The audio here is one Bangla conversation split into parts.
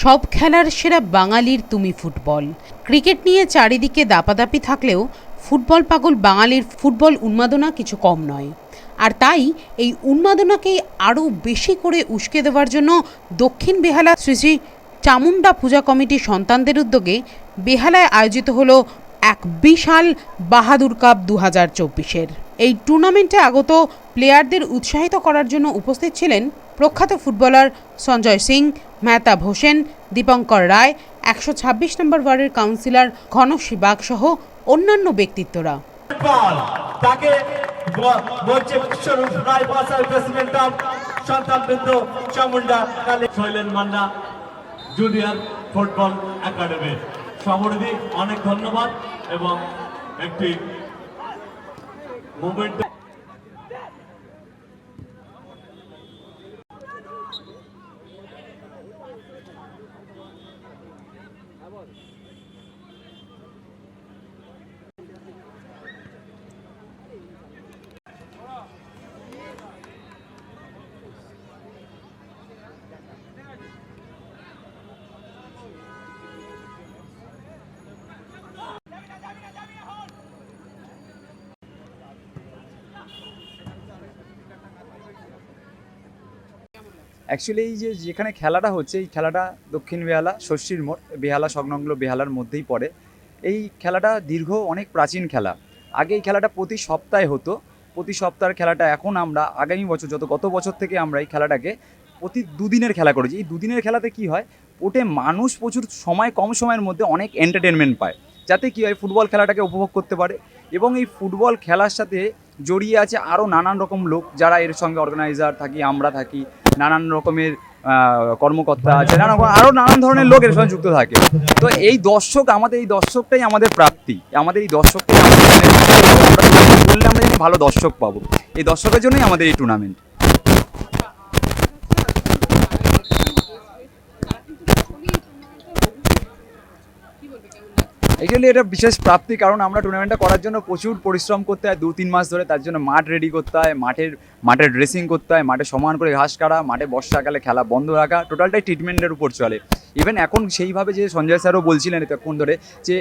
সব খেলার সেরা বাঙালির তুমি ফুটবল। ক্রিকেট নিয়ে চারিদিকে দাপাদাপি থাকলেও ফুটবল পাগল বাঙালির ফুটবল উন্মাদনা কিছু কম নয়। আর তাই এই উন্মাদনাকেই আরও বেশি করে উস্কে দেওয়ার জন্য দক্ষিণ বেহালা শ্রী শ্রী চামুন্ডা পূজা কমিটির সন্তানদের উদ্যোগে বেহালায় আয়োজিত হলো এক বিশাল বাহাদুর কাপ দু হাজার চব্বিশের। এই টুর্নামেন্টে আগত প্লেয়ারদের উৎসাহিত করার জন্য উপস্থিত ছিলেন প্রখ্যাত ফুটবলার সঞ্জয় সিং মেহতাব হোসেন দীপঙ্কর রায় একশো ছাব্বিশ নম্বর ওয়ার্ডের কাউন্সিলর ঘনশ্রী বাগ সহ অন্যান্য ব্যক্তিত্বরা। ফুটবল তাকে বলছে বিশ্বরূপ রায় বাসার প্রেসিডেন্ট অফ সন্তান বিন্দু Chamunda Kali. Sailen Manna junior football academy. সমরিদি অনেক ধন্যবাদ এবং একটি Moment. অ্যাকচুয়ালি এই যে যেখানে খেলাটা হচ্ছে, এই খেলাটা দক্ষিণ বেহালা, ষষ্ঠীর মোড়, বেহালা, সংলগ্ন বেহালার মধ্যেই পড়ে। এই খেলাটা দীর্ঘ, অনেক প্রাচীন খেলা। আগে এই খেলাটা প্রতি সপ্তাহে হতো। প্রতি সপ্তাহের খেলাটা এখন আমরা, আগামী বছর যত, গত বছর থেকে আমরা এই খেলাটাকে প্রতি দুদিনের খেলা করেছি। এই দুদিনের খেলাতে কি হয়, ওটে মানুষ প্রচুর সময়, কম সময়ের মধ্যে অনেক এন্টারটেনমেন্ট পায়। যাতে কি হয়, ফুটবল খেলাটাকে উপভোগ করতে পারে এবং এই ফুটবল খেলার সাথে জড়িয়ে আছে আরও নানান রকম লোক, যারা এর সঙ্গে অর্গানাইজার থাকি, আমরা থাকি নানান রকমের কর্মকর্তা আছে রকম- আরও নানান ধরনের লোক এর সঙ্গে যুক্ত থাকে। তো এই দর্শক, আমাদের এই দর্শকটাই আমাদের প্রাপ্তি। আমাদের এই দর্শকটাই আমরা করলে আমরা ভালো দর্শক পাবো, এই দর্শকের জন্যই আমাদের এই টুর্নামেন্ট অ্যাকচুয়ালি এটা বিশেষ প্রাপ্তি, কারণ আমরা টুর্নামেন্টটা করার জন্য প্রচুর পরিশ্রম করতে হয় দু তিন মাস ধরে। তার জন্য মাঠ রেডি করতে হয়, মাঠের মাঠের ড্রেসিং করতে হয়, মাঠে সমান করে ঘাস কাটা, মাঠে বর্ষাকালে খেলা বন্ধ রাখা টোটালটাই ট্রিটমেন্টের উপর চলে। ইভেন এখন সেইভাবে যে সঞ্জয় স্যারও বলছিলেন এতক্ষণ ধরে, যে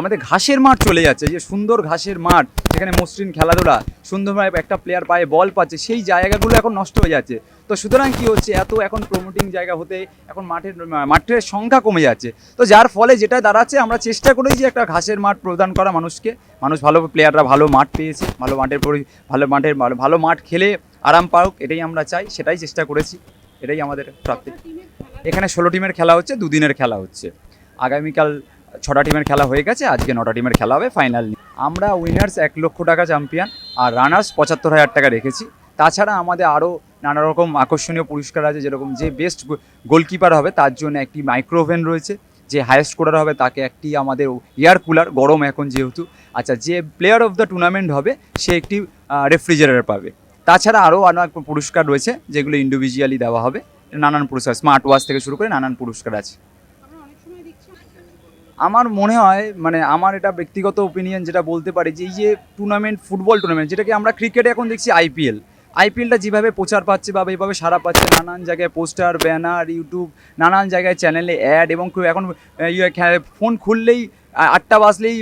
আমাদের ঘাসের মাঠ চলে যাচ্ছে, যে সুন্দর ঘাসের মাঠ, যেখানে মসৃণ খেলাধুলা, সুন্দরভাবে একটা প্লেয়ার পায়ে বল পাচ্ছে, সেই জায়গাগুলো এখন নষ্ট হয়ে যাচ্ছে। তো সুতরাং কি হচ্ছে, এত এখন প্রমোটিং জায়গা হতে, এখন মাঠের মাঠের সংখ্যা কমে যাচ্ছে। তো যার ফলে যেটা দাঁড়াচ্ছে, আমরা চেষ্টা করি যে একটা ঘাসের মাঠ প্রদান করা মানুষকে। মানুষ ভালো প্লেয়াররা ভালো মাঠ পেয়েছে, ভালো মাঠের পরি- ভালো মাঠের, ভালো- ভালো মাঠ খেলে আরাম পাওক, এটাই আমরা চাই, সেটাই চেষ্টা করেছি। এটাই আমাদের প্রাপ্তি। এখানে ষোলো টিমের খেলা হচ্ছে, দুদিনের খেলা হচ্ছে। আগামীকাল ছটা টিমের খেলা হয়ে গেছে, আজকে নটা টিমের খেলা হবে ফাইনাল আমরা উইনার্স এক লক্ষ টাকা চ্যাম্পিয়ন আর রানার্স পঁচাত্তর হাজার টাকা রেখেছি। তাছাড়া আমাদের আরও নানা রকম আকর্ষণীয় পুরস্কার আছে, যেরকম যে বেস্ট গোলকিপার হবে, তার জন্য একটি মাইক্রোওভেন রয়েছে, যে হায়েস্ট স্কোরার হবে, তাকে একটি আমাদের এয়ার কুলার গরম এখন যেহেতু। আচ্ছা যে প্লেয়ার অফ দ্য টুর্নামেন্ট হবে, সে একটি রেফ্রিজারেটর পাবে। তাছাড়া আরও অনেক পুরস্কার রয়েছে, যেগুলো ইন্ডিভিজুয়ালি দেওয়া হবে। নানান পুরস্কার স্মার্ট ওয়াচ থেকে শুরু করে নানান পুরস্কার আছে। আমার মনে হয় মানে আমার এটা ব্যক্তিগত ওপিনিয়ন যেটা বলতে পারি যে, এই যে টুর্নামেন্ট ফুটবল টুর্নামেন্ট যেটাকে আমরা ক্রিকেটে এখন দেখছি আইপিএল আইপিএলটা যেভাবে প্রচার পাচ্ছে বা এইভাবে সারা পাচ্ছে, নানান জায়গায় পোস্টার, ব্যানার, ইউটিউব, নানান জায়গায় চ্যানেলে অ্যাড এবং এখন ইয়ে ফোন খুললেই আটটা বাজলেই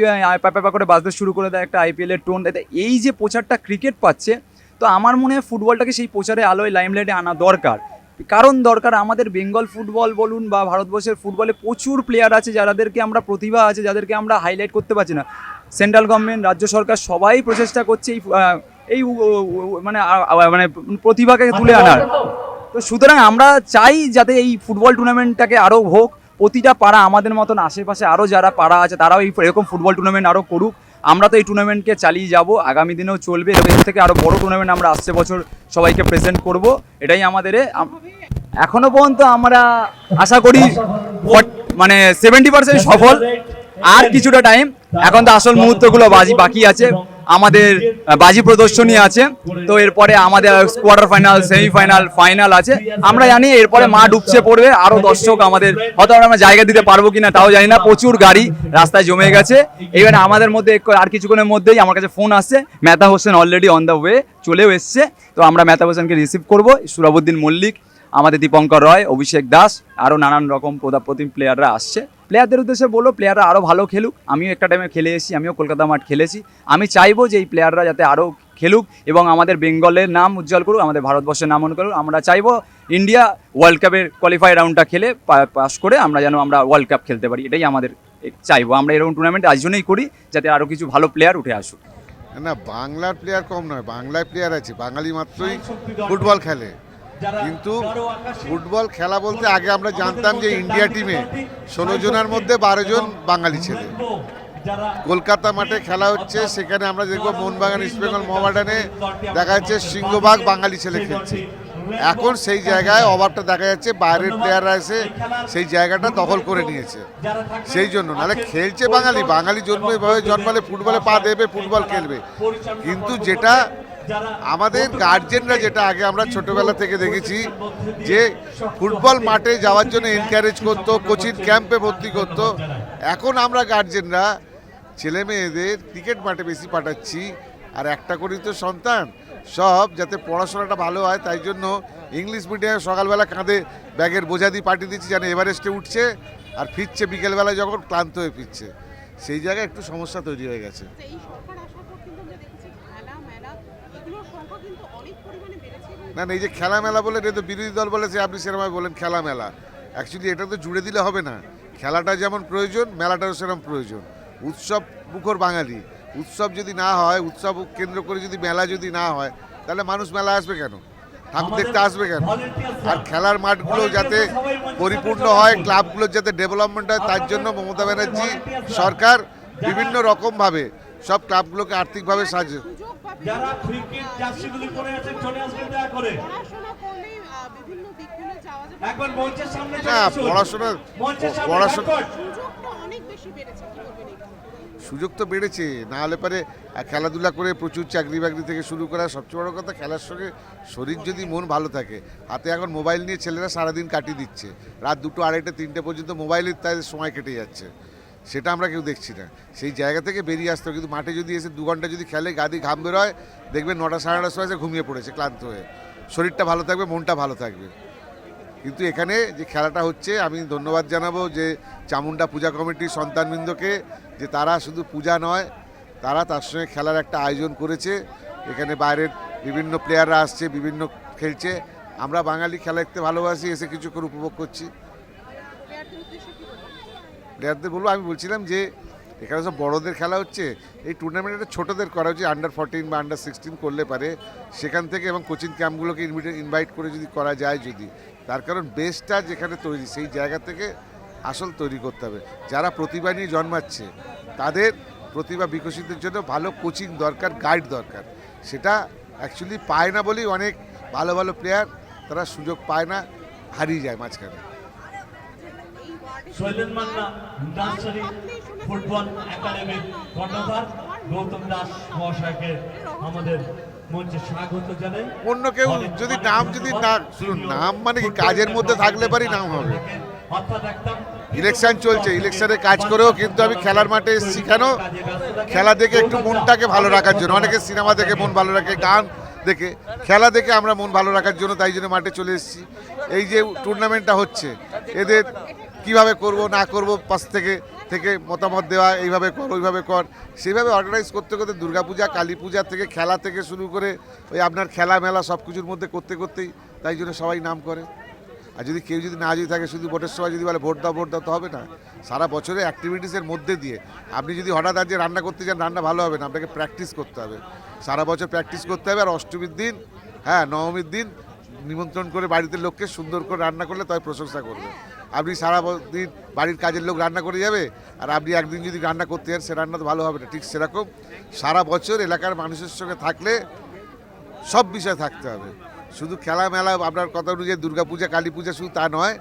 প্যাপা করে বাজতে শুরু করে দেয় একটা আইপিএলের টোন। এই যে প্রচারটা ক্রিকেট পাচ্ছে, তো আমার মনে হয় ফুটবলটাকে সেই প্রচারে আলোয় লাইমলাইটে আনা দরকার। কারণ দরকার আমাদের বেঙ্গল ফুটবল বলুন বা ভারতবর্ষের ফুটবলে প্রচুর প্লেয়ার আছে যাদেরকে আমরা প্রতিভা আছে, যাদেরকে আমরা হাইলাইট করতে পারছি না। সেন্ট্রাল গভর্নমেন্ট রাজ্য সরকার সবাই প্রচেষ্টা করছে এই এই মানে মানে প্রতিভাকে তুলে আনার। তো। সুতরাং আমরা চাই যাতে এই ফুটবল টুর্নামেন্টটাকে আরও হোক প্রতিটা পাড়া আমাদের মতন আশেপাশে আরও যারা পাড়া আছে তারাও এই এরকম ফুটবল টুর্নামেন্ট আরও করুক। আমরা তো এই টুর্নামেন্টকে চালিয়ে যাব আগামী দিনেও চলবে। এর থেকে আরও বড় টুর্নামেন্ট আমরা আসছে বছর সবাইকে প্রেজেন্ট করব। এটাই আমাদের এ। আম- পর্যন্ত আমরা আশা করি মানে সেভেন্টি পার্সেন্ট সফল। আর কিছুটা টাইম এখন তো আসল মুহূর্তগুলো বাজি বাকি আছে। আমাদের বাজি প্রদর্শনী আছে। তো এরপরে আমাদের কোয়ার্টার ফাইনাল সেমিফাইনাল ফাইনাল আছে। আমরা জানি এরপরে মা ডুবছে পড়বে। আরও দর্শক আমাদের, হয়তো আমরা জায়গা দিতে পারব কিনা তাও জানি না। প্রচুর গাড়ি রাস্তায় জমে গেছে। এবার আমাদের মধ্যে আর কিছুক্ষণের মধ্যেই আমার কাছে ফোন আসছে। Mehta Hossain already on the way চলেও এসছে। তো আমরা মেহতা হোসেনকে রিসিভ করব। সুরাবুদ্দিন মল্লিক, আমাদের দীপঙ্কর রয়, অভিষেক দাস আরও নানান রকম প্রতিম প্লেয়াররা আসছে। প্লেয়ারদের উদ্দেশ্যে বলো প্লেয়াররা আরও ভালো খেলুক। আমিও একটা টাইমে খেলে এসেছি, আমিও কলকাতা মাঠ খেলেছি। আমি চাইব যে এই প্লেয়াররা যাতে আরও খেলুক এবং আমাদের বেঙ্গলের নাম উজ্জ্বল করুক, আমাদের ভারতবর্ষের নাম মনে করুক। আমরা চাইব ইন্ডিয়া ওয়ার্ল্ড কাপের কোয়ালিফাই রাউন্ডটা খেলে পাস করে আমরা যেন আমরা ওয়ার্ল্ড কাপ খেলতে পারি। এটাই আমাদের চাইব। আমরা এরকম টুর্নামেন্ট আজ জন্যই করি, যাতে আরও কিছু ভালো প্লেয়ার উঠে আসুক। না, বাংলার প্লেয়ার কম নয়, বাংলায় প্লেয়ার আছে। বাঙালি মাত্রই ফুটবল খেলে। কিন্তু ফুটবল খেলা বলতে আগে আমরা জানতাম যে ইন্ডিয়া টিমে ষোলো জনের মধ্যে বারো জন বাঙালি ছেলে। কলকাতা মাঠে খেলা হচ্ছে সেখানে আমরা দেখব মোহনবাগান ইস্ট বেঙ্গল মোহামেডানে দেখা যাচ্ছে সিংহবাগ বাঙালি ছেলে খেলছে। এখন সেই জায়গায় অভাবটা দেখা যাচ্ছে বাইরের প্লেয়াররা এসে সেই জায়গাটা দখল করে নিয়েছে। সেই জন্য নাহলে খেলছে বাঙালি বাঙালি জন্ম এভাবে জন্মালে ফুটবলে পা দেবে ফুটবল খেলবে। কিন্তু যেটা আমাদের গার্জেনরা যেটা আগে আমরা ছোটবেলা থেকে দেখেছি যে ফুটবল মাঠে যাওয়ার জন্য এনকারেজ করতো কোচিং ক্যাম্পে ভর্তি করতো। এখন আমরা গার্জেনরা ছেলে মেয়েদের ক্রিকেট মাঠে বেশি পাঠাচ্ছি আর একটা করেই তো সন্তান। সব যাতে পড়াশোনাটা ভালো হয় তাই জন্য ইংলিশ মিডিয়ামে সকালবেলা কাঁধে ব্যাগের বোঝা দিয়ে পাঠিয়ে দিচ্ছি যেন এভারেস্টে উঠছে আর ফিরছে বিকেলবেলায় যখন ক্লান্ত হয়ে ফিরছে। সেই জায়গায় একটু সমস্যা তৈরি হয়ে গেছে আচ্ছা, এই সরকার আসার পর কিন্তু আমরা দেখেছি খেলা মেলা এগুলোর সংখ্যা কিন্তু অনেক পরিমাণে বেড়েছে এবং না না এই যে খেলা মেলা বলে এটা তো বিরোধী দল বলেছে আপনি সেরকম বলেন খেলা মেলা অ্যাকচুয়ালি এটা তো জুড়ে দিলে হবে না। খেলাটা যেমন প্রয়োজন মেলাটারও সেরকম প্রয়োজন। উৎসব মুখর বাঙালি। উৎসব যদি না হয় উৎসব কেন্দ্র করে যদি মেলা যদি না হয় তাহলে মানুষ মেলা আসবে কেন? ঠাকুর দেখতে আসবে কেন? আর খেলার মাঠগুলো যাতে পরিপূর্ণ হয় ক্লাবগুলোর যাতে ডেভেলপমেন্ট হয় তার জন্য মমতা ব্যানার্জি সরকার বিভিন্ন রকমভাবে সব ক্লাবগুলোকে আর্থিকভাবে সাহায্য যারা ক্রিকেট জার্সিগুলি পরে আছেন চলে আসবেন দয়া করে। একবার মঞ্চের সামনে পড়াশোনা মঞ্চের পড়াশোনা record। সুযোগটা অনেক বেশি বেড়েছে কি বলবেন এই ক্ষেত্রে? সুযোগ তো বেড়েছে। না হলে পারে খেলাধুলা করে প্রচুর চাকরি বাকরি থেকে শুরু করা সবচেয়ে বড় কথা খেলার সঙ্গে শরীর যদি মন ভালো থাকে। হাতে এখন মোবাইল নিয়ে ছেলেরা সারাদিন কাটিয়ে দিচ্ছে। রাত দুটো আড়াইটে তিনটে পর্যন্ত মোবাইলের তাদের সময় কেটে যাচ্ছে। সেটা আমরা কেউ দেখছি না। সেই জায়গা থেকে বেরিয়ে আসতো কিন্তু মাঠে যদি এসে দু ঘণ্টা যদি খেলে গাদি ঘাম বেরোয়, দেখবেন নটা সাড়ে নটার সময় ঘুমিয়ে পড়েছে, ক্লান্ত হয়ে। শরীরটা ভালো থাকবে, মনটা ভালো থাকবে। কিন্তু এখানে যে খেলাটা হচ্ছে, আমি ধন্যবাদ জানাব যে চামুন্ডা পূজা কমিটির সন্তানবৃন্দকে, যে তারা শুধু পূজা নয়, তারা তার সঙ্গে খেলার একটা আয়োজন করেছে। এখানে বাইরের বিভিন্ন প্লেয়াররা আসছে, বিভিন্ন খেলছে। আমরা বাঙালি খেলা দেখতে ভালোবাসি, এসে কিছুক্ষণ উপভোগ করছি প্লেয়ারদের উদ্দেশ্যে কি বলবেন প্লেয়ারদের বলব, আমি বলছিলাম যে এখানে সব বড়দের খেলা হচ্ছে। এই টুর্নামেন্টটা ছোটোদের করা উচিত আন্ডার ফোরটিন বা আন্ডার সিক্সটিন করলে পারে। সেখান থেকে এবং কোচিং ক্যাম্পগুলোকে ইনভাইট করে যদি করা যায় যদি। তার কারণ বেসটা যেখানে তৈরি, সেই জায়গা থেকে আসল তৈরি করতে হবে। যারা প্রতিভা নিয়ে জন্মাচ্ছে, তাদের প্রতিভা বিকশিতের জন্য ভালো কোচিং দরকার গাইড দরকার। সেটা অ্যাকচুয়ালি পায় না বলেই অনেক ভালো ভালো প্লেয়ার তারা সুযোগ পায় না, হারিয়ে যায় মাঝখানে। শৈলেন মান্না নার্সারি ফুটবল একাডেমির কর্ণধার গৌতম দাস মহাশয়কে আমাদের মঞ্চে স্বাগত জানাই। অন্য কেউ যদি নাম যদি না শুনুন নাম মানে কি? কাজের মধ্যে থাকলে পারি নাম হবে। ইলেকশন চলছে ইলেকশনে কাজ করেও কিন্তু আমি খেলার মাঠে এসেছি কেন? খেলা দেখে একটু মনটাকে ভালো রাখার জন্য। অনেকে সিনেমা দেখে মন ভালো রাখে গান দেখে। খেলা দেখে আমরা মন ভালো রাখার জন্য তাই জন্য মাঠে চলে এসেছি। এই যে টুর্নামেন্টটা হচ্ছে এদের কীভাবে করব, না করব, পাশ থেকে থেকে মতামত দেওয়া, এইভাবে কর, ওইভাবে কর। সেইভাবে অর্গানাইজ করতে করতে দুর্গাপূজা কালী পূজা থেকে, খেলা থেকে শুরু করে ওই আপনার খেলা মেলা সব কিছুর মধ্যে করতে করতেই তাই জন্য সবাই নাম করে। আর যদি কেউ যদি না যদি থাকে, শুধু ভোটের সময় যদি বলে ভোট দাও ভোট দাও, তো হবে না। সারা বছরে অ্যাক্টিভিটিসের মধ্যে দিয়ে আপনি যদি হঠাৎ আজকে রান্না করতে যান, রান্না ভালো হবে না, আপনাকে প্র্যাকটিস করতে হবে। সারা বছর প্র্যাকটিস করতে হবে, আর অষ্টমীর দিন হ্যাঁ নবমীর দিন নিমন্ত্রণ করে বাড়িতে লোককে সুন্দর করে রান্না করলে তবে প্রশংসা করবে। আপনি সারা দিন বাড়ির কাজের লোক রান্না করে যাবে, আর আপনি একদিন যদি রান্না করতে যান, সে রান্না তো ভালো হবে না, ঠিক সেরকম। সারা বছর এলাকার মানুষের সঙ্গে থাকলে সব বিষয় থাকতে হবে। শুধু খেলা মেলা আপনার কথা অনুযায়ী দুর্গা পূজা কালী পূজা শুধু তা নয়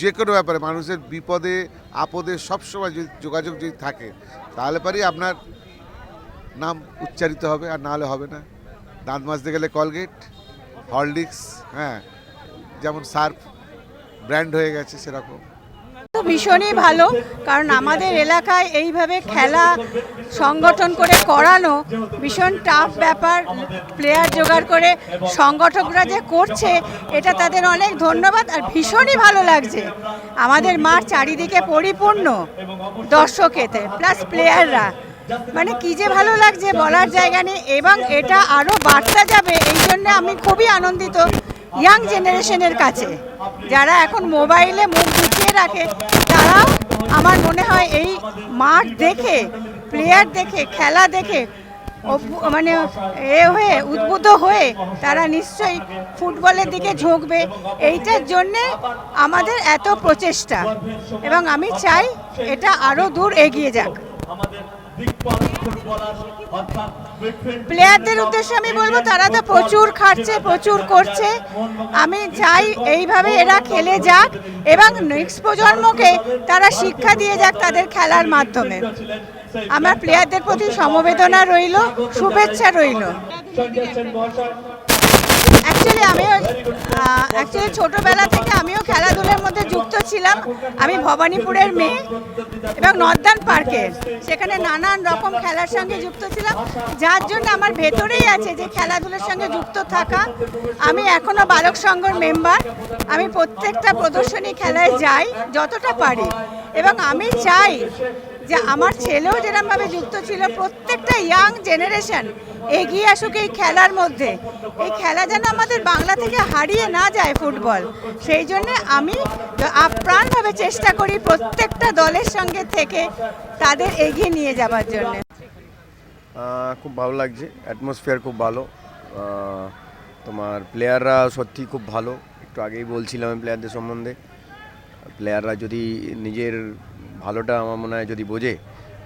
যে কোনো ব্যাপারে মানুষের বিপদে, আপদে সবসময় যদি যোগাযোগ যদি থাকে, তাহলে পরেই আপনার নাম উচ্চারিত হবে, আর নাহলে হবে না। দাঁত মাজতে গেলে কলগেট হরলিক্স হ্যাঁ যেমন সার্ফ। ব্র্যান্ড হয়ে গেছে সেরকম। তো ভীষণই ভালো, কারণ আমাদের এলাকায় এইভাবে খেলা সংগঠন করে করানো ভীষণ টাফ ব্যাপার প্লেয়ার জোগাড় করে সংগঠকরা যে করছে, এটা তাদের অনেক ধন্যবাদ আর ভীষণই ভালো লাগছে। আমাদের মাঠ চারিদিকে পরিপূর্ণ দর্শকেতে প্লাস প্লেয়াররা মানে কি যে ভালো লাগছে বলার জায়গা নেই, এবং এটা আরও বাড়তে যাবে, এই জন্য আমি খুবই আনন্দিত ইয়াং জেনারেশনের কাছে। যারা এখন মোবাইলে মুখ গুছিয়ে রাখে, তারাও আমার মনে হয় এই মাঠ দেখে প্লেয়ার দেখে, খেলা দেখে মানে এ হয়ে, উদ্বুদ্ধ হয়ে তারা নিশ্চয়ই ফুটবলের দিকে ঝুঁকবে। এইটার জন্যে আমাদের এত প্রচেষ্টা। এবং আমি চাই এটা আরও দূর এগিয়ে যাক। প্লেয়ারদের উদ্দেশ্যে আমি বলব তারা তো প্রচুর খাটছে প্রচুর করছে। আমি চাই এইভাবে এরা খেলে যাক এবং নেক্সট প্রজন্মকে তারা শিক্ষা দিয়ে যাক তাদের খেলার মাধ্যমে। আমার প্লেয়ারদের প্রতি সমবেদনা রইল শুভেচ্ছা রইল। অ্যাকচুয়ালি আমিও অ্যাকচুয়ালি ছোটোবেলা থেকে আমিও যুক্ত ছিলাম আমি ভবানীপুরের মেয়ে এবং নর্দার্ন পার্কের সেখানে নানান রকম খেলার সঙ্গে যুক্ত ছিলাম, যার জন্য আমার ভেতরেই আছে যে খেলাধুলোর সঙ্গে যুক্ত থাকা। আমি এখনও বালক সংঘর মেম্বার। আমি প্রত্যেকটা প্রদর্শনী খেলায় যাই, যতটা পারি। এবং আমি চাই যে আমার ছেলেও যেরকমভাবে যুক্ত ছিল, প্রত্যেকটা ইয়াং জেনারেশন এগিয়ে আসুক এই খেলার মধ্যে। এই খেলা যেন আমাদের বাংলা থেকে হারিয়ে না যায় ফুটবল। সেই জন্য আমি আপ্রাণভাবে চেষ্টা করি প্রত্যেকটা দলের সঙ্গে থেকে তাদের এগিয়ে নিয়ে যাবার জন্য। খুব ভালো লাগছে অ্যাটমসফিয়ার খুব ভালো। তোমার প্লেয়াররা সত্যি খুব ভালো। একটু আগেই বলছিলাম প্লেয়ারদের সম্বন্ধে। প্লেয়াররা যদি নিজের ভালোটা আমার মনে হয় যদি বোঝে,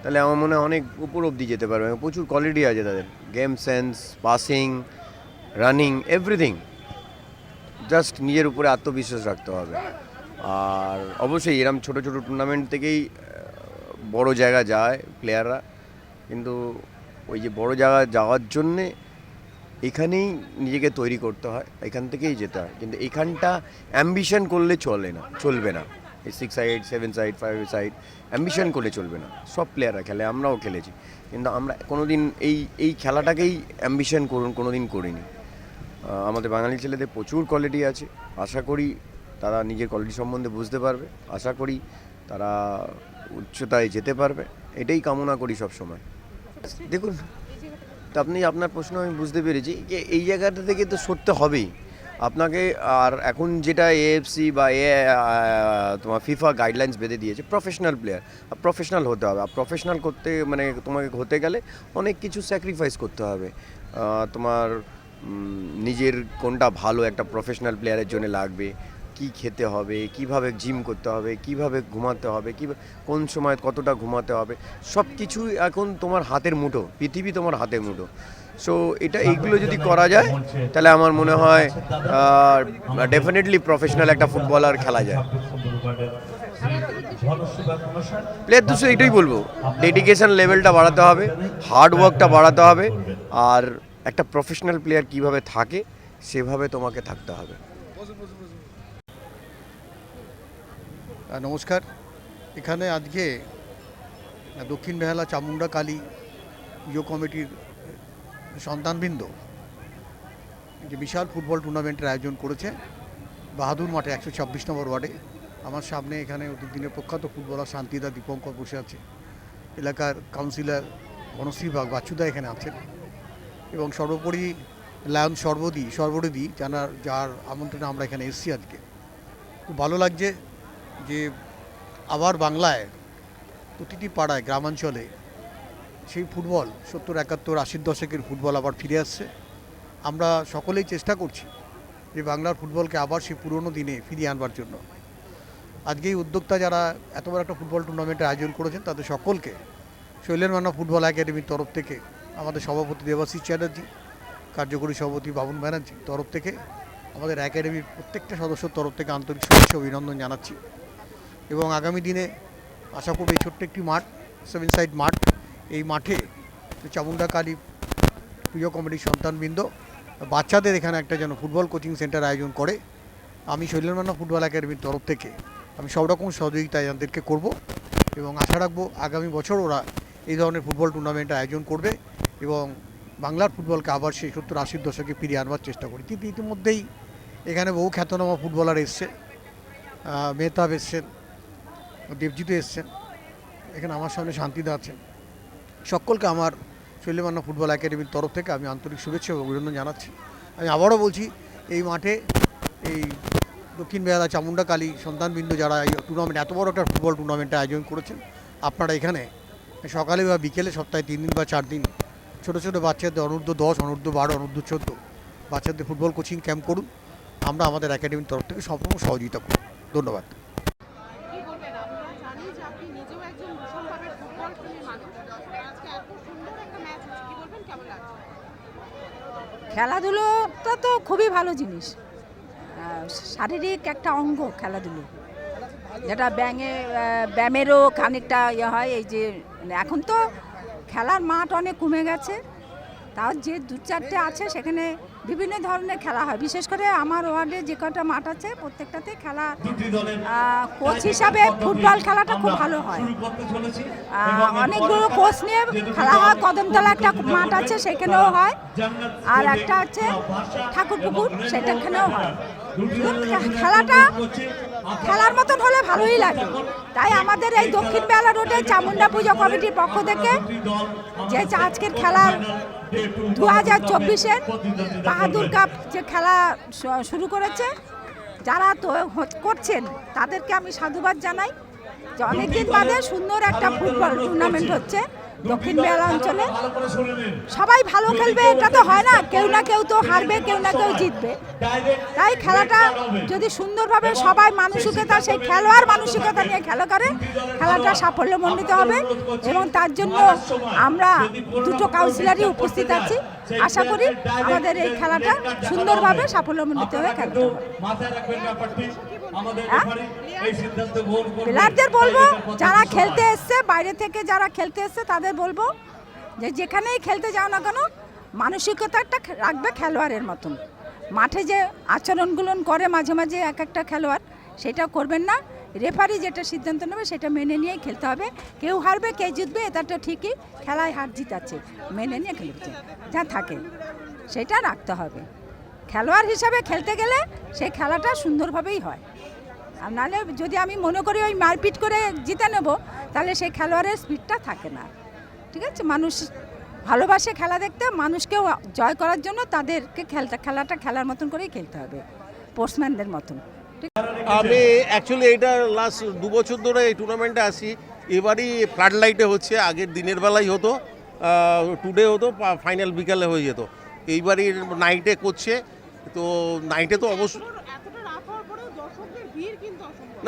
তাহলে আমার মনে হয় অনেক উপর অবধি যেতে পারবে। প্রচুর কোয়ালিটি আছে তাদের। Game sense passing running everything just নিজের উপরে আত্মবিশ্বাস রাখতে হবে। আর অবশ্যই এরম ছোট ছোট টুর্নামেন্ট থেকেই বড় জায়গা যায় প্লেয়াররা কিন্তু ওই যে বড় জায়গা যাওয়ার জন্যে এখানেই নিজেকে তৈরি করতে হয়, এখান থেকেই যেতে হয়। কিন্তু এখানটা অ্যাম্বিশন করলে চলে না, চলবে না। Six side seven side five side ambition করলে চলবে না। সব প্লেয়াররা খেলে আমরাও খেলেছি। কিন্তু আমরা কোনোদিন এই এই খেলাটাকেই অ্যাম্বিশন করুন কোনো দিন করিনি আমাদের বাঙালি ছেলেদের প্রচুর কোয়ালিটি আছে। আশা করি তারা নিজের কোয়ালিটি সম্বন্ধে বুঝতে পারবে। আশা করি তারা উচ্চতায় যেতে পারবে। এটাই কামনা করি সব সময় দেখুন তো আপনি আপনার প্রশ্ন আমি বুঝতে পেরেছি যে এই জায়গাটা থেকে তো সরতে হবেই। আপনাকে আর এখন যেটা এএফসি বা এ তোমার ফিফা গাইডলাইন্স বেঁধে দিয়েছে প্রফেশনাল প্লেয়ার প্রফেশনাল হতে হবে। আর প্রফেশনাল করতে মানে তোমাকে হতে গেলে অনেক কিছু স্যাক্রিফাইস করতে হবে। তোমার নিজের কোনটা ভালো একটা প্রফেশনাল প্লেয়ারের জন্য লাগবে, কি খেতে হবে, কীভাবে জিম করতে হবে, কীভাবে ঘুমাতে হবে কি কোন সময় কতটা ঘুমাতে হবে সব কিছুই এখন তোমার হাতের মুঠো, পৃথিবী তোমার হাতের মুঠো। সো এটা এইগুলো যদি করা যায়, তাহলে আমার মনে হয় ডেফিনেটলি প্রফেশনাল একটা ফুটবলার খেলা যায়। প্লেয়ার তো এটাই বলব। ডেডিকেশন লেভেলটা বাড়াতে হবে হার্ড ওয়ার্কটা বাড়াতে হবে, আর একটা প্রফেশনাল প্লেয়ার কীভাবে থাকে, সেভাবে তোমাকে থাকতে হবে। নমস্কার। এখানে আজকে দক্ষিণ বেহালা চামুন্ডা কালী ইয়ো কমিটির সন্তানবৃন্দ, যে বিশাল ফুটবল টুর্নামেন্টের আয়োজন করেছে, বাহাদুর মাঠে একশো ছাব্বিশ নম্বর ওয়ার্ডে। আমার সামনে এখানে অতীত দিনের প্রখ্যাত ফুটবলার শান্তিদা দীপঙ্কর বসে আছে। এলাকার কাউন্সিলর বনশ্রী বাগ বাচ্চুদা এখানে আছেন এবং সর্বোপরি লায়ন সর্বদি, সর্বরিদি, জানার, যার আমন্ত্রণে আমরা এখানে এসেছি আজকে। খুব ভালো লাগছে যে আবার বাংলায় প্রতিটি পাড়ায়, গ্রামাঞ্চলে সেই ফুটবল, সত্তর, একাত্তর, আশির দশকের ফুটবল আবার ফিরে আসছে। আমরা সকলেই চেষ্টা করছি যে বাংলার ফুটবলকে আবার সেই পুরনো দিনে ফিরিয়ে আনবার জন্য। আজকে এই উদ্যোক্তা যারা এত বড় একটা ফুটবল টুর্নামেন্টের আয়োজন করেছেন, তাদের সকলকে শৈলেন মান্না ফুটবল একাডেমির তরফ থেকে, আমাদের সভাপতি দেবাশিস চ্যাটার্জি, কার্যকরী সভাপতি বাবুন ব্যানার্জি তরফ থেকে, আমাদের একাডেমির প্রত্যেকটা সদস্যর তরফ থেকে আন্তরিক শুভেচ্ছা অভিনন্দন জানাচ্ছি। এবং আগামী দিনে আশা করব এই ছোট্ট একটি মাঠ সেভেন সাইড মাঠ এই মাঠে চামুন্ডা কালী প্রিয় কমিটির সন্তানবৃন্দ, বাচ্চাদের এখানে একটা যেন ফুটবল কোচিং সেন্টার আয়োজন করে। আমি শৈলেনমান্না ফুটবল একাডেমির তরফ থেকে আমি সব রকম সহযোগিতা এনাদেরকে করব এবং আশা রাখব আগামী বছর ওরা এই ধরনের ফুটবল টুর্নামেন্ট আয়োজন করবে এবং বাংলার ফুটবলকে আবার সেই সত্তর আশির দশকে ফিরিয়ে আনবার চেষ্টা করি। কিন্তু ইতিমধ্যেই এখানে বহু খ্যাতনামা ফুটবলার এসছে মেহতাব এসছেন, দেবজিৎ এসছেন, এখানে আমার সামনে শান্তিদা আছেন। সকলকে আমার শৈলমান্না ফুটবল একাডেমির তরফ থেকে আমি আন্তরিক শুভেচ্ছা ও অভিনন্দন জানাচ্ছি। আমি আবারও বলছি, এই মাঠে এই দক্ষিণ বেহালা চামুন্ডা কালী সন্তানবিন্দু যারা এই টুর্নামেন্ট এত বড় একটা ফুটবল টুর্নামেন্টে আয়োজন করেছেন, আপনারা এখানে সকালে বা বিকেলে সপ্তাহে তিন দিন বা চার দিন ছোটো ছোটো বাচ্চাদের অনূর্ধ্ব দশ, অনূর্ধ্ব বারো, অনূর্ধ্ব চোদ্দ বাচ্চাদের ফুটবল কোচিং ক্যাম্প করুন। আমরা আমাদের একাডেমির তরফ থেকে রকম সহযোগিতা করব। ধন্যবাদ কি বলবেন আমরা জানি যে আপনি নিজেও একজন ভীষণভাবে ফুটবল প্রেমী মানুষ আজকে এত সুন্দর একটা ম্যাচ হচ্ছে কি বলবেন কেমন লাগছে খেলাধুলোটা তো খুবই ভালো জিনিস। শারীরিক একটা অঙ্গ খেলাধুলো। যেটা ব্যাঙে ব্যায়ামেরও খানিকটা ইয়ে হয়, এই যে মানে এখন তো খেলার মাঠ অনেক কমে গেছে। তাও যে দু চারটে আছে, সেখানে বিভিন্ন ধরনের খেলা হয়। বিশেষ করে আমার ওয়ার্ডে যে কটা মাঠ আছে প্রত্যেকটাতে খেলা কোচ হিসাবে ফুটবল খেলাটা খুব ভালো হয়। অনেকগুলো কোচ নিয়ে খেলা হয় কদমতলা একটা মাঠ আছে সেখানেও হয়। আর একটা আছে ঠাকুরপুকুর সেটাখানেও হয়। খেলাটা খেলার মতন হলে ভালোই লাগে। তাই আমাদের এই দক্ষিণ বেলা রোডে চামুন্ডা পুজো কমিটির পক্ষ থেকে যে আজকের খেলার দু হাজার চব্বিশের বাহাদুর কাপ যে খেলা শুরু করেছে, যারা তো করছেন, তাদেরকে আমি সাধুবাদ জানাই যে অনেকদিন বাদে সুন্দর একটা ফুটবল টুর্নামেন্ট হচ্ছে। দক্ষিণ বেলা অঞ্চলে। সবাই ভালো খেলবে, এটা তো হয় না। কেউ না কেউ তো হারবে, কেউ না কেউ জিতবে। তাই খেলাটা যদি সুন্দরভাবে সবাই মানসিকতা, সেই খেলোয়াড় মানসিকতা নিয়ে খেলা করে, খেলাটা সাফল্যমণ্ডিত হবে এবং তার জন্য আমরা দুটো কাউন্সিলারই উপস্থিত আছি। আশা করি আমাদের এই খেলাটা সুন্দরভাবে সাফল্যমণ্ডিত হয়ে খেলতে হবে। আমাদের হ্যাঁ? প্লেয়ারদের বলব যারা খেলতে এসছে বাইরে থেকে যারা খেলতে এসছে তাদের বলব যে যেখানেই খেলতে যাও না কেন মানসিকতাটা রাখবে খেলোয়াড়ের মতন। মাঠে যে আচরণগুলো করে মাঝে মাঝে এক একটা খেলোয়াড় সেটা করবেন না। রেফারি যেটা সিদ্ধান্ত নেবে সেটা মেনে নিয়েই খেলতে হবে। কেউ হারবে কে জিতবে এটা তো ঠিকই। খেলায় হার জিত আছে মেনে নিয়ে খেলছে যা থাকে সেটা রাখতে হবে। খেলোয়াড় হিসাবে খেলতে গেলে সেই খেলাটা সুন্দরভাবেই হয়। নাহলে যদি আমি মনে করি ওই মারপিট করে জিতে নেব, তাহলে সেই খেলোয়াড়ের স্পিডটা থাকে না। ঠিক আছে? মানুষ ভালোবাসে খেলা দেখতে, মানুষকেও জয় করার জন্য তাদেরকে খেলটা, খেলাটা খেলার মতন করেই খেলতে হবে স্পোর্টসম্যানদের মতন। আমি অ্যাকচুয়ালি এইটা লাস্ট দু বছর ধরে এই টুর্নামেন্টে আসি এবারই ফ্লাড লাইটে হচ্ছে, আগের দিনের বেলাই হতো টুডে হতো ফাইনাল বিকালে হয়ে যেত। এইবারই নাইটে করছে, তো নাইটে তো অবশ্যই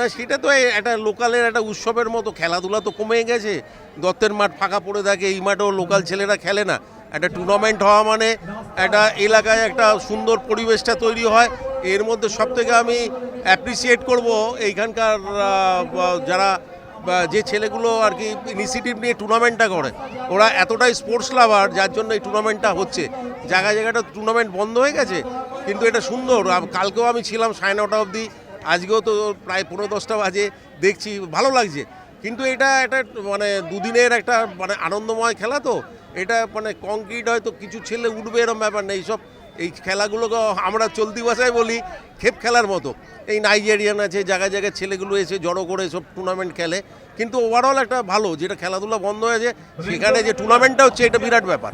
না, সেটা তো একটা লোকালের একটা উৎসবের মতো, খেলাধুলা তো কমে গেছে। দত্তের মাঠ ফাঁকা পড়ে থাকে, এই মাঠেও লোকাল ছেলেরা খেলে না। একটা টুর্নামেন্ট হওয়া মানে একটা এলাকায় একটা সুন্দর পরিবেশটা তৈরি হয়। এর মধ্যে সব থেকে আমি অ্যাপ্রিসিয়েট করব এইখানকার যারা যে ছেলেগুলো আর কি ইনিশিয়েটিভ নিয়ে টুর্নামেন্টটা করে। ওরা এতটাই স্পোর্টস লাভার যার জন্য এই টুর্নামেন্টটা হচ্ছে। জায়গায় জায়গাটা টুর্নামেন্ট বন্ধ হয়ে গেছে, কিন্তু এটা সুন্দর। কালকেও আমি ছিলাম সাড়ে নটা অবধি। আজকেও তো প্রায় পনেরো দশটা বাজে, দেখছি ভালো লাগছে। কিন্তু এটা একটা মানে দুদিনের একটা মানে আনন্দময় খেলা তো। এটা মানে কংক্রিট হয়তো কিছু ছেলে উঠবে এরকম ব্যাপার নেই। সব এই খেলাগুলোকে আমরা চলতি ভাষায় বলি খেপ খেলার মতো। এই নাইজেরিয়ান আছে, জায়গায় জায়গায় ছেলেগুলো এসে জড়ো করে সব টুর্নামেন্ট খেলে। কিন্তু ওভারঅল একটা ভালো, যেটা খেলাধুলা বন্ধ হয়েছে, সেখানে যে টুর্নামেন্টটা হচ্ছে, এটা বিরাট ব্যাপার।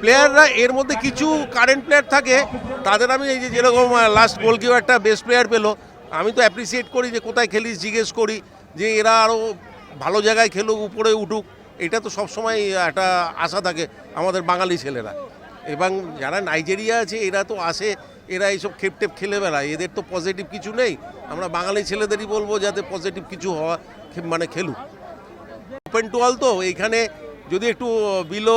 প্লেয়াররা এর মধ্যে কিছু কারেন্ট প্লেয়ার থাকে, তাদের আমি এই যে যেরকম লাস্ট গোলকিপারটা বেস্ট প্লেয়ার পেল, আমি তো অ্যাপ্রিসিয়েট করি যে কোথায় খেলিস, জিজ্ঞেস করি যে এরা আরও ভালো জায়গায় খেলুক, উপরে উঠুক, এটা তো সবসময় একটা আশা থাকে আমাদের বাঙালি ছেলেরা। এবং যারা নাইজেরিয়া আছে, এরা তো আসে, এরা এইসব খেপ খেপটেপ খেলে বেড়ায়, এদের তো পজিটিভ কিছু নেই, আমরা বাঙালি ছেলেদেরই বলব যাতে পজিটিভ কিছু হওয়া মানে খেলুক। ওপেন টুয়েল তো, এইখানে যদি একটু বিলো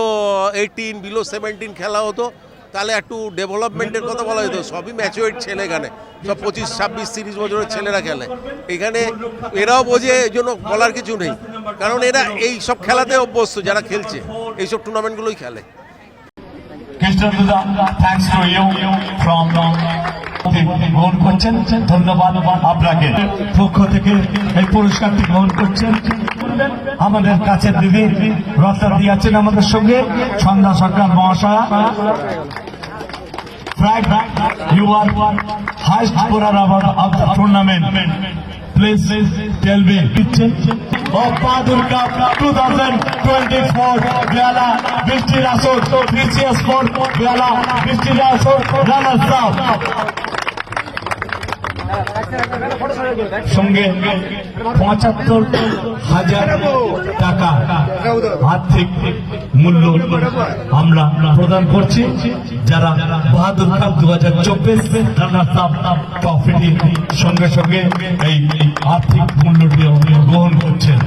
এইটিন বিলো সেভেন্টিন খেলা হতো, তাহলে একটু ডেভেলপমেন্টের কথা বলা হতো সবই ম্যাচুয়েট ছেলে এখানে। সব পঁচিশ, ছাব্বিশ, তিরিশ বছরের ছেলেরা খেলে। এখানে এরাও বোঝে, এই জন্য বলার কিছু নেই। কারণ এরা এই সব খেলাতে অভ্যস্ত, যারা খেলছে এইসব টুর্নামেন্টগুলোই খেলে। Thanks to you from গ্রহণ করছেন ধন্যবাদ আপনাকে পক্ষ থেকে এই পুরস্কারটি গ্রহণ করছেন আমাদের কাছের দিদি রত্নাদি আছেন আমাদের সঙ্গে সন্ধ্যা সরকার মহাশয়া Frank, you are highest scorer of the tournament. Please tell me. Of Bahadur Cup 2024, Gala, Vishti Rasur, Precious Sport, Gala, Vishti Rasur, runners up. সঙ্গে পঁচাত্তর হাজার টাকা আর্থিক মূল্য আমরা প্রদান করছি। যারা বাহাদুর কাপ দু হাজার চব্বিশ সঙ্গে সঙ্গে এই আর্থিক মূল্যটি গ্রহণ করছেন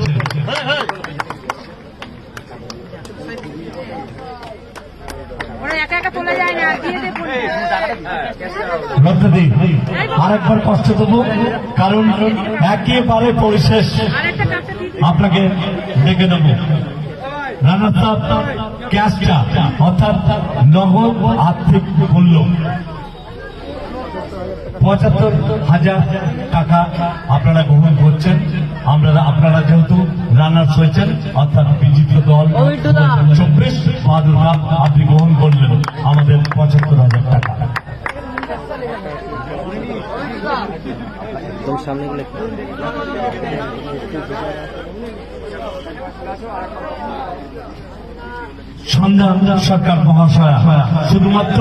ওরা একা একা চলে যায় না দিয়ে দে আরেকবার কষ্ট দেবো কারণ একেবারে পরিশেষ আপনাকে ডেকে নেব রানার ক্যাশটা অর্থাৎ নগদ আর্থিক মূল্য। পঁচাত্তর হাজার টাকা আপনারা গ্রহণ করছেন। আমরা আপনারা যেহেতু রানার্স হয়েছেন অর্থাৎ বিজিত দল চব্বিশ বাহাদুর আপনি গ্রহণ করলেন। আমাদের পঁচাত্তর হাজার টাকা। সন্ধ্যা সরকার মহাশয়া, শুধুমাত্র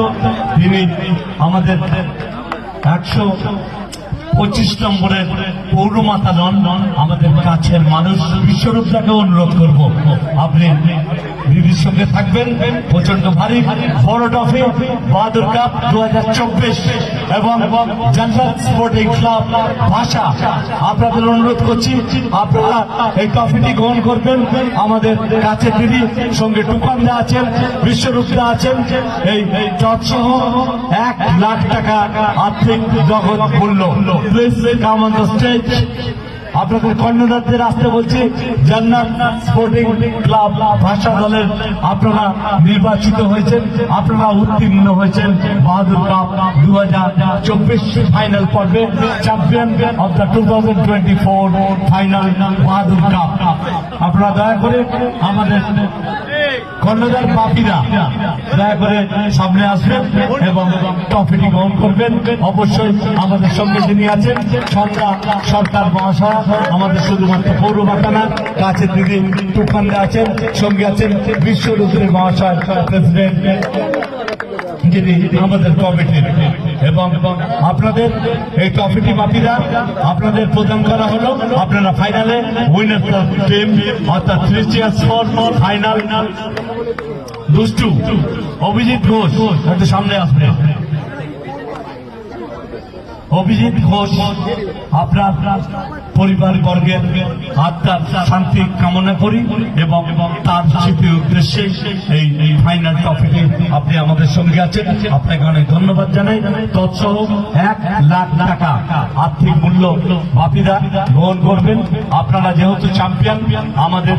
তিনি আমাদের একশো পঁচিশ নম্বরের পৌরমাতা নন, আমাদের কাছের মানুষ, বিশ্বরূপটাকে অনুরোধ করব। আপনি দিদির সঙ্গে থাকবেন। প্রচণ্ড ভারী বড় ট্রফি, বাহাদুর কাপ দু হাজার চব্বিশ। এবং জান্নাত স্পোর্টিং ক্লাব ভাষা, আপনাদের অনুরোধ করছি, আপনারা এই ট্রফিটি গ্রহণ করবেন। আমাদের কাছে দিদি সঙ্গে টুকানদা আছেন বিশ্বরূপদা আছেন। এই এই টপ সহ এক লাখ টাকা আর্থিক জগৎ মূল্য। Please come on the stage আপনাদের কর্ণদারদের আসতে বলছি, জান্নাত স্পোর্টিং ক্লাব ভাষা দলের আপনারা নির্বাচিত হয়েছেন, আপনারা উত্তীর্ণ হয়েছেন বাহাদুর কাপ দু হাজার চব্বিশ ফাইনাল পর্বে champion of the two thousand twenty four final Bahadur cup. আপনারা দয়া করে আমাদের কর্ণধার পাপিরা, দয়া করে সামনে আসবেন এবং ট্রফিটি গ্রহণ করবেন। অবশ্যই আমাদের সঙ্গে যিনি আছেন সন্ধ্যা সরকার মহাশয়, আমাদের শুধুমাত্র পৌর বাতানা কাছে দিদি তুফানদা আছেন, সঙ্গে আছেন বিশ্বরূপের মহাশয়, প্রেসিডেন্ট। যিনি আমাদের কমিটির। এবং আপনাদের এই ট্রফিটি বাপিরা আপনাদের প্রদান করা হলো। আপনারা ফাইনালে উইনার টিম অর্থাৎ থ্রি চেয়ার্স ফাইনাল দুষ্টু, অভিজিৎ ঘোষ সামনে আসবে। অভিজিৎ ঘোষ, আপনার পরিবার বর্গের আত্মার শান্তি কামনা করি এবং তার স্মৃতির উদ্দেশ্যে এই ফাইনাল টপিকে আপনি আমাদের সঙ্গে আছেন। আপনাকে অনেক ধন্যবাদ জানাই। তৎসহ এক লাখ টাকা আর্থিক মূল্য বাপিদা গ্রহণ করবেন। আপনারা যেহেতু চ্যাম্পিয়ন আমাদের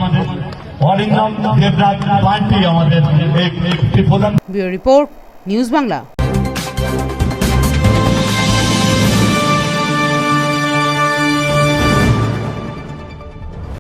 অরিন্দম দেবরাজ পান্ডি আমাদের রিপোর্ট, নিউজ বাংলা।